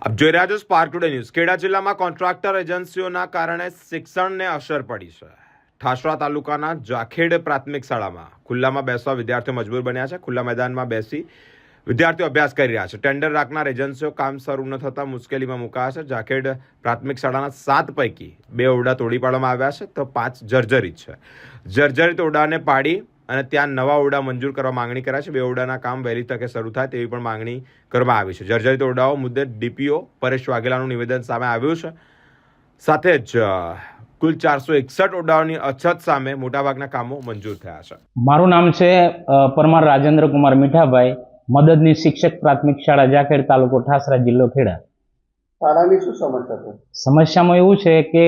આપ જોઈ રહ્યા છો સ્પાર્ક ટુડે ન્યૂઝ ખેડા જિલ્લામાં કોન્ટ્રાક્ટર એજન્સીઓના કારણે શિક્ષણને અસર પડી છે. ઠાસરા તાલુકાના જાખેડ પ્રાથમિક શાળામાં ખુલ્લામાં બેસવા વિદ્યાર્થીઓ મજબૂર બન્યા છે. ખુલ્લા મેદાનમાં બેસી વિદ્યાર્થીઓ અભ્યાસ કરી રહ્યા છે. ટેન્ડર રાખનાર એજન્સીઓ કામ શરૂ ન થતાં મુશ્કેલીમાં મુકાયા છે. જાખેડ પ્રાથમિક શાળાના સાત પૈકી બે ઓરડા તોડી પાડવામાં આવ્યા છે. તો પાંચ જર્જરિત છે. જર્જરિત ઓરડાને પાડી અને ત્યાં નવા ઓરડા મંજૂર કરવા માંગણી કરાય છે બે ઓરડાના કામ વહેલી તકે શરૂ થાય તેવી પણ માંગણી કરવામાં આવી છે. જર્જરિત ઓરડાઓ મુદ્દે ડીપીઓ પરેશ વાઘેલાનું નિવેદન સામે આવ્યું છે. સાથે જ કુલ ચારસો એકસઠ ઓરડાઓની અછત સામે મોટાભાગના કામો મંજૂર થયા છે. મારું નામ છે પરમાર રાજેન્દ્ર કુમાર મીઠાભાઈ. મદદની શિક્ષક પ્રાથમિક શાળા જાખેડ તાલુકો ઠાસરા જિલ્લો ખેડા. શાળાની શું સમસ્યા છે? સમસ્યામાં એવું છે કે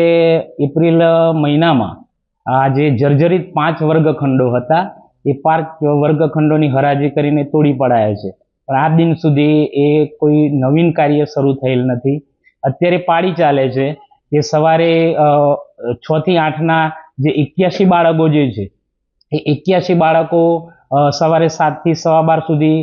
એપ્રિલ મહિનામાં આ જે જર્જરિત પાંચ વર્ગખંડો હતા. એ પાંચ વર્ગખંડોની હરાજી કરીને તોડી પડાયા છે. પણ આ દિન સુધી એ કોઈ નવીન કાર્ય શરૂ થયેલ નથી. અત્યારે પાળી ચાલે છે એ સવારે છ થી આઠના જે એક્યાસી બાળકો જે છે, એ એક્યાસી બાળકો સવારે સાતથી સવા બાર સુધી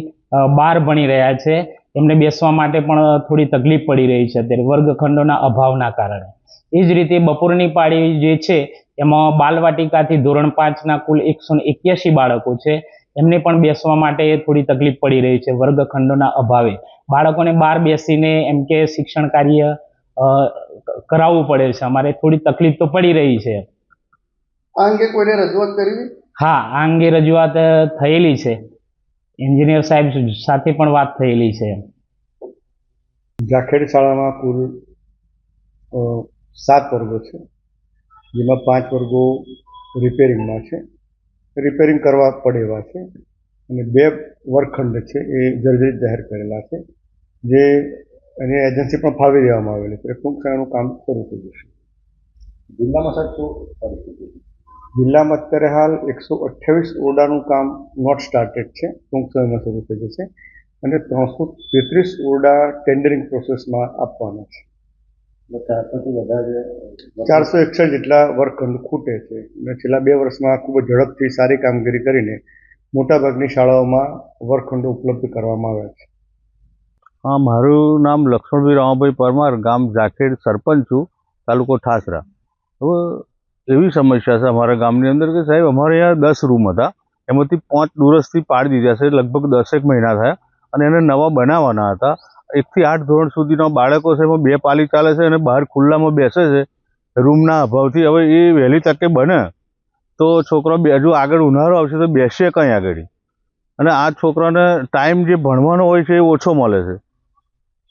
બાર ભણી રહ્યા છે. એમને બેસવા માટે પણ થોડી તકલીફ પડી રહી છે અત્યારે વર્ગખંડોના અભાવના કારણે. એ જ રીતે બપોરની પાળી જે છે એમાં બાલવાટિકાથી ધોરણ પાંચના કુલ એકસો એક્યાસી બાળકો છે. એમને પણ બેસવા માટે થોડી તકલીફ પડી રહી છે વર્ગખંડોના અભાવે. બાળકોને બહાર બેસીને એમ કે શિક્ષણ કાર્ય કરાવવું પડે છે. અમારે થોડી તકલીફ તો પડી રહી છે. આ અંગે કોઈને રજૂઆત કરી હા આ અંગે રજૂઆત થયેલી છે. એન્જિનિયર સાહેબ સાથે પણ વાત થયેલી છે. જાખેડ શાળામાં કુલ સાત વર્ગો છે. જેમાં પાંચ વર્ગો રિપેરિંગમાં છે. રિપેરિંગ કરવા પડે એવા છે અને બે વર્ગખંડ છે એ જર્જરિત જાહેર કરેલા છે જે એની એજન્સી પણ ફાળવી દેવામાં આવેલી છે. ટૂંક સમયનું કામ શરૂ થઈ જશે. જિલ્લામાં સાહેબ શું? જિલ્લામાં અત્યારે હાલ એકસો અઠ્યાવીસ ઓરડાનું કામ નોટ સ્ટાર્ટેડ છે. ટૂંક સમયમાં શરૂ થઈ જશે. અને ત્રણસો તેત્રીસ ઓરડા ટેન્ડરિંગ પ્રોસેસમાં આપવાના છે. ચારસો એકસઠ જેટલા વર્ગખંડ ખૂટે છે. અને છેલ્લા બે વર્ષમાં ખૂબ જ ઝડપથી સારી કામગીરી કરીને મોટાભાગની શાળાઓમાં વર્ગખંડો ઉપલબ્ધ કરવામાં આવ્યા છે. હા મારું નામ લક્ષ્મણભાઈ રામાભાઈ પરમાર ગામ ઝાખેડ સરપંચ છું તાલુકો ઠાસરા હવે એવી સમસ્યા છે અમારા ગામની અંદર કે સાહેબ અમારે અહીંયા દસ રૂમ હતા. એમાંથી પાંચ દુરસ્થી પાડી દીધા છે લગભગ દસેક મહિના થયા. અને એને નવા બનાવવાના હતા. એકથી આઠ ધોરણ સુધીના બાળકો છે એમાં બે પાલી ચાલે છે અને બહાર ખુલ્લામાં બેસે છે. રૂમના અભાવથી હવે એ વહેલી તકે બને. તો છોકરો હજુ આગળ ઉનાળો આવશે તો બેસશે કંઈ આગળ? અને આ છોકરાને ટાઈમ જે ભણવાનો હોય છે એ ઓછો મળે છે.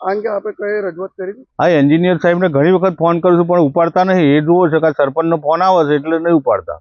આ અંગે આપણે કઈ રજૂઆત કરી? હા એન્જિનિયર સાહેબને ઘણી વખત ફોન કરું છું પણ ઉપાડતા નહીં. એ જુઓ છે કે સરપંચનો ફોન આવે છે એટલે નહીં ઉપાડતા.